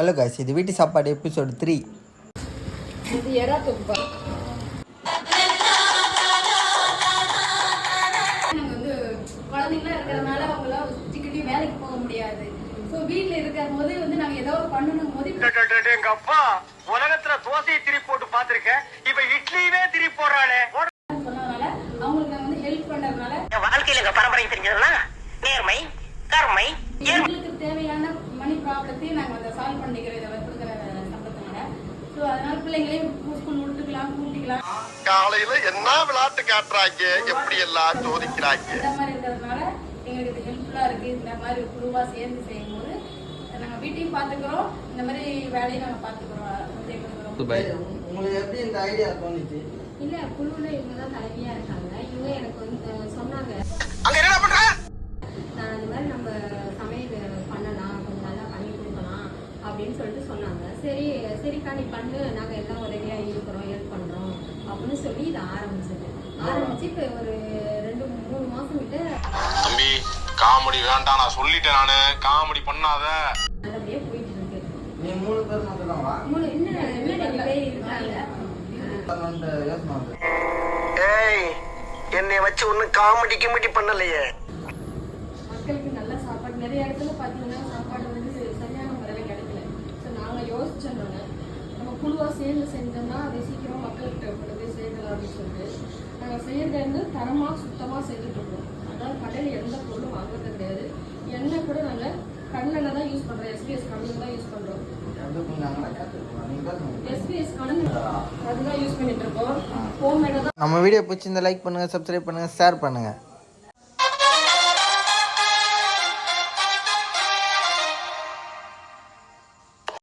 Hello guys இது வீட்டு சாப்பாடு எபிசோடு த்ரீ இது எறா தொப்பா. வந்து குழந்தைங்களா இருக்கிறதுனால அவங்களாம் சுத்திக்கிட்டு வேலைக்கு போக முடியாது. ஸோ வீட்டில் இருக்கிற போது வந்து நாங்கள் ஏதோ பண்ணணும் போது எங்க அப்பா உலகத்துல தோசையை திருப்பி போட்டு பாத்திருக்கேன் இப்ப இட்லியுமே திருப்பி போடுறாளே. சொன்னதுனால அவங்களுக்கு வந்து ஹெல்ப் பண்ணதுனால வாழ்க்கையில எங்க பரம்பரை தெரிஞ்சதுன்னா நேர்மை கருமை எங்களுக்கு தேவையான மணி ப்ராப்ளத்தையும் நாங்கள் அதை சால்வ் பண்ணிக்கிறோம் இதை கொடுக்குற சம்பளத்தினால ஸோ அதனால பிள்ளைங்களையும் ஸ்கூல் விட்டுக்கலாம் கூட்டிக்கலாம் காலையில என்ன விளையாட்டு காட்டுறாங்க? எப்படி எல்லாம் சோதிக்கிறாங்க? இந்த மாதிரி இருக்கிறதுனால எங்களுக்கு இது ஹெல்ப்ஃபுல்லாக இருக்குது இந்த மாதிரி குழுவாக சேர்ந்து செய்யும்போது நாங்கள் வீட்டையும் பார்த்துக்குறோம். இந்த மாதிரி வேலையும் நாங்கள் பார்த்துக்குறோம். வந்து எங்களுக்கு ரொம்ப உங்களுக்கு எப்படி இந்த ஐடியா தோணுச்சு? இல்ல குழுவுல இவங்க தான் தலைவியா இருக்காங்க. இவங்க எனக்கு வந்து அஹ், சொன்னாங்க அங்க என்ன பண்ற நான் இந்த மாதிரி நம்ம சமையல் பண்ணலாம் கொஞ்சம் நல்லா பண்ணி கொடுக்கலாம் அப்படின்னு சொல்லிட்டு சொன்னாங்க. சரி சரிக்கா நீ பண்ணு. நாங்க எல்லாம் உதவியா இருக்கிறோம் ஹெல்ப் பண்றோம் அப்படின்னு சொல்லி இதை ஆரம்பிச்சது. ஆரம்பிச்சு இப்ப ஒரு ரெண்டு மூணு மாசம் கிட்ட தம்பி காமெடி வேண்டாம். நான் சொல்லிட்டேன் நானு. காமெடி பண்ணாத. நல்லபடியா போயிட்டு இருக்கு. நீ மூணு பேர் மட்டும்தான்வா மூணு இன்னும் ரெண்டு பேர் இருக்காங்க. ஏய் என்னை வச்சு ஒன்னும் காமெடி கிமெடி பண்ணலையே. மக்களுக்கு நல்ல சாப்பாடு. நிறைய இடத்துல பார்த்தீங்கன்னா சாப்பாடு வந்து சரியான முறையில் கிடைக்கல ஸோ சொன்னாங்க நம்ம குழுவாக சேர்ந்து செஞ்சோம்னா அதை சீக்கிரம் மக்கள்கிட்ட கொண்டு போய் சேர்க்கலாம் அப்படின்னு சொல்லிட்டு நாங்கள் செய்யறது வந்து தரமாக சுத்தமாக செஞ்சுட்டு இருக்கோம் அதனால் கடையில் எந்த பொருளும் வாங்குறது கிடையாது. எண்ணெய் கூட நாங்கள் கண்ணில் தான் யூஸ் பண்ணுறோம் எஸ்பிஎஸ் கண்ணில் தான் யூஸ் பண்ணுறோம் எஸ்பிஎஸ் அதுதான் யூஸ் பண்ணிட்டு இருக்கோம் நம்ம வீடியோ பிடிச்சிருந்தா லைக் பண்ணுங்கள் சப்ஸ்கிரைப் பண்ணுங்கள் ஷேர் பண்ணுங்கள்